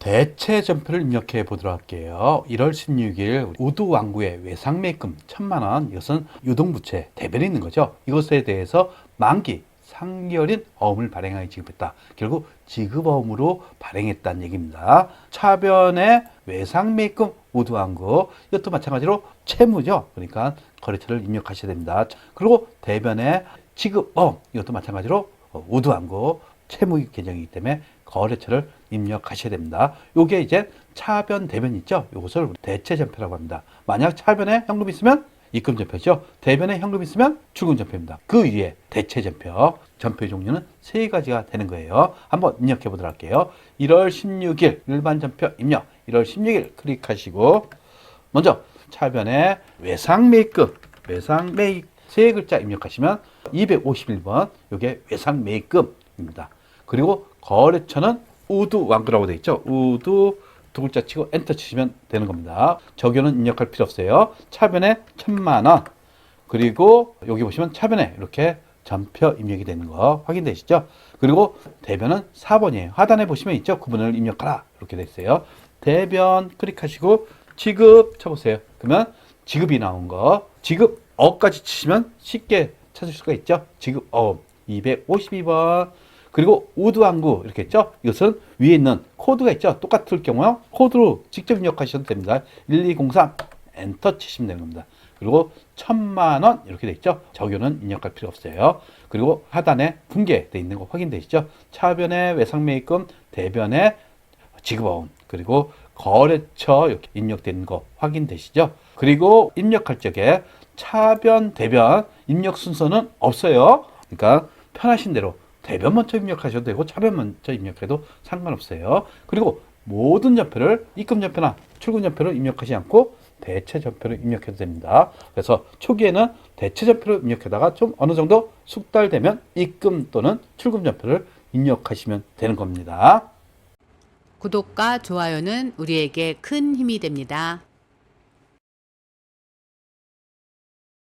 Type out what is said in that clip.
대체 전표를 입력해 보도록 할게요. 1월 16일 우두 왕구의 외상 매금 천만 원 이것은 유동부채 대변이 있는 거죠. 이것에 대해서 만기 상결인 어음을 발행하여 지급했다. 결국 지급어음으로 발행했다는 얘기입니다. 차변의 외상 매금 우두 왕구 이것도 마찬가지로 채무죠. 그러니까 거래처를 입력하셔야 됩니다. 그리고 대변의 지급어음 이것도 마찬가지로 우두 왕구 채무 계정이기 때문에 거래처를 입력하셔야 됩니다. 요게 이제 차변 대변 있죠. 요것을 대체 전표라고 합니다. 만약 차변에 현금 있으면 입금 전표죠. 대변에 현금 있으면 출금 전표입니다. 그 위에 대체 전표. 전표의 종류는 세 가지가 되는 거예요. 한번 입력해 보도록 할게요. 1월 16일 일반 전표 입력. 1월 16일 클릭하시고 먼저 차변에 외상 매입금, 외상 매입 세 글자 입력하시면 251번 요게 외상 매입금입니다. 그리고 거래처는 우두 왕구라고 되어 있죠. 우두 두 글자 치고 엔터 치시면 되는 겁니다. 적용은 입력할 필요 없어요. 차변에 천만 원. 그리고 여기 보시면 차변에 이렇게 전표 입력이 되는 거 확인되시죠? 그리고 대변은 4번이에요. 하단에 보시면 있죠? 구분을 입력하라. 이렇게 돼 있어요. 대변 클릭하시고 지급 쳐보세요. 그러면 지급이 나온 거 지급 어까지 치시면 쉽게 찾을 수가 있죠. 지급 어 252번 그리고 우두왕구 이렇게 있죠. 이것은 위에 있는 코드가 있죠. 똑같을 경우요. 코드로 직접 입력하셔도 됩니다. 1203 엔터 치시면 되는 겁니다. 그리고 천만 원 이렇게 돼 있죠. 적용은 입력할 필요 없어요. 그리고 하단에 분개돼 있는 거 확인되시죠? 차변의 외상매입금, 대변의 지급어음, 그리고 거래처 이렇게 입력되는 거 확인되시죠? 그리고 입력할 적에 차변, 대변 입력 순서는 없어요. 그러니까 편하신 대로 대변 먼저 입력하셔도 되고 차변 먼저 입력해도 상관없어요. 그리고 모든 전표를 입금 전표나 출금 전표를 입력하지 않고 대체 전표를 입력해도 됩니다. 그래서 초기에는 대체 전표를 입력하다가 좀 어느 정도 숙달되면 입금 또는 출금 전표를 입력하시면 되는 겁니다. 구독과 좋아요는 우리에게 큰 힘이 됩니다.